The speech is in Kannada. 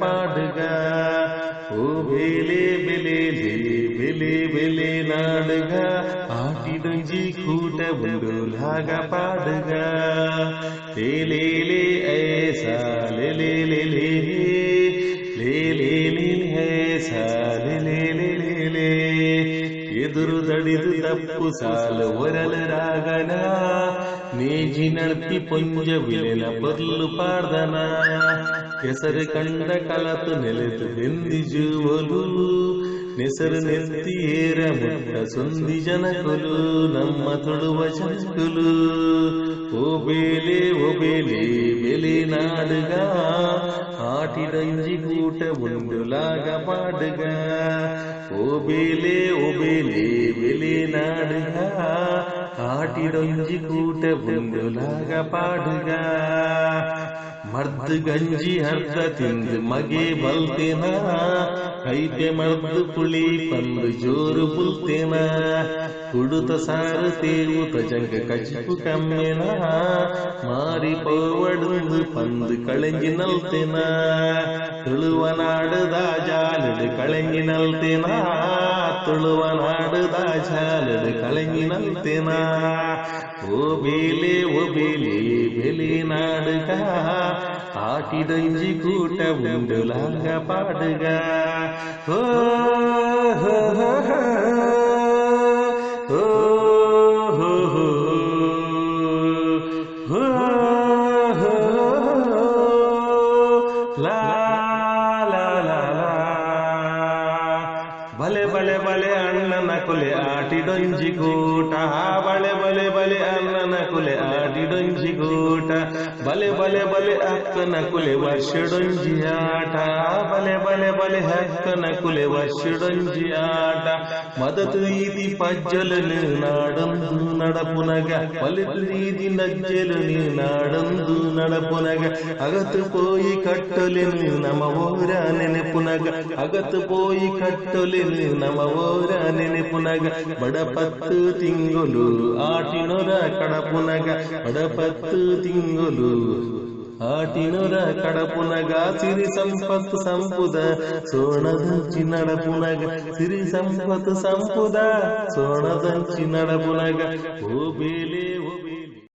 പാടുക ഓ വേലേ ಬೆಲೆ ಬೆಲೆ ನಾಡುಗ ಆಟಿಡಂಜಿ ಕೂಟ ಒಂದು ಲಾಗ ಪಾಡುಗ ಲೇಲೇಲೆ ಐಸಾ ಲೇಲೆ ಲೇಲೆ ಲೇಲೆ ಐಸಾ ಲೇಲೆ ಲೇಲೆ ಎದುರು ತಡಿದು ತಪ್ಪು ಸಾಲು ಒರಲ ರಾಗನ ನೇಜಿ ನಡ್ತಿ ಪೊಂಜ ವಿಲೆನ ಪರ್ಲು ಪಾಡ್ದನ ಹೆಸರು ಕಂಡ ಕಲತು ನೆಲೆತು ಬೆಂದಿ ಜುವಲು ನೆಸರು ನೆತ್ತಿ ಏರ ಮುಟ್ಟ ಸೊಂದಿ ಜನಕುಲು ನಮ್ಮ ತುಳುವ ಜನಕುಲು ಓ ಬೇಲೆ ಓ ಬೇಲೆ ಬೆಲೆ ನಾಡುಗ పాటిడంజి గూట ఉండులాగా పాడుగా ఓబేలే ఓబేలే వెలే నాడుగా ಬೇಲೆ ಬೆಲೆ ನಾಡುಗ ಆಟಿಡೊಂಜಿ ಕೂಟ ಒಂದು ಲಾಗ ಪಾಡುಗ ಮರ್ದ್ ಗಂಜಿ ಅರ್ಧ ತಿಂದು ಮಗೆ ಬಲ್ತೇನ ಕೈತೆ ಮರ್ದು ಪುಳಿ ಪಂದು ಜೋರು ಪುಲ್ತೇನ ಕುಡುತ ಸಾರು ತೇವುತ ಜಂಗ ಕಚಿಪು ಕಮ್ಮೆನ ಮಾರಿ ಪೋವಡುಂದು ಪಂದು ಕಳಂಜಿ ನಲ್ತೇನ ತುಳುವ ನಾಡುದ ಜಾಲಡು ಕಳಂಗಿ ನಲ್ತೇನ ತುಳುವ ನಾಡುದ ಜಾಲಡು ಕಳಂಗಿ ನಲ್ತೇನ ಓ ಬೇಲೆ ಓ ಬೇಲೆ ಬೆಲೆ ನಾಡುಗ ಆಟಿಡಂಜಿ ಕೂಟ ಉಂಡು ಲಾಗ ಪಾಡುಗ ಓ ಹೋ ಹೋ ಹೋ. ಬಲೆ ಬಲೆ ಬಲೆ ಅಣ್ಣನ ಕುಲೆ ಆಟಿಡೊಂಜಿ ಗೂಟ. ಬಳೆ ಬಲೆ ಬಲೆ ಅಣ್ಣನ ಕುಲೆ ಆಟಿಡೊಂಜಿ ಗೂಟ. ಬಲೆ ಬಲೆ ಬಲೆ ಅಕ್ಕನ ಕುಲೆ ವರ್ಷಡೊಂಜಿ ಆಟ. ಬಲೆ ಬಲೆ ಬಲೆ ಅಕ್ಕನ ಕುಲೆ ವರ್ಷಡೊಂಜಿ ಆಟ. ಮದತು ಈದಿ ಪಜ್ಜಲನು ನಾಡಂದು ನಡಪುನಗ. ಬಲಿತು ಈದಿ ನಜ್ಜಲನು ನಾಡಂದು ನಡಪುನಗ. ಅಗತು ಪೋಯಿ ಕಟ್ಟಲೆನು ನಮ ಓರ ನೆನೆಪುನಗ. ಅಗತ್ತು ಪೋಯಿ ಕಟ್ಟಲೆನು ನಮ ಓರ ನೆನೆಪುನಗ. ಬಡಪತ್ತು ತಿಂಗುಲು ಆಟಿನೊರ ಕಡಪುನಗ. ಬಡಪತ್ತು ತಿಂಗುಲು ಆಟಿನೊರ ಕಡಪುನಗ. ಸಿರಿ ಸಂಪತ್ತು ಸಂಪುದ ಸೋಣದಂಚಿ ನಡಪುನಗ. ಸಿರಿ ಸಂಪತ್ತು ಸಂಪುದ ಸೋಣದಂಚಿ ನಡಪುನಗ. ಓ ಬೇಲೆ, ಓ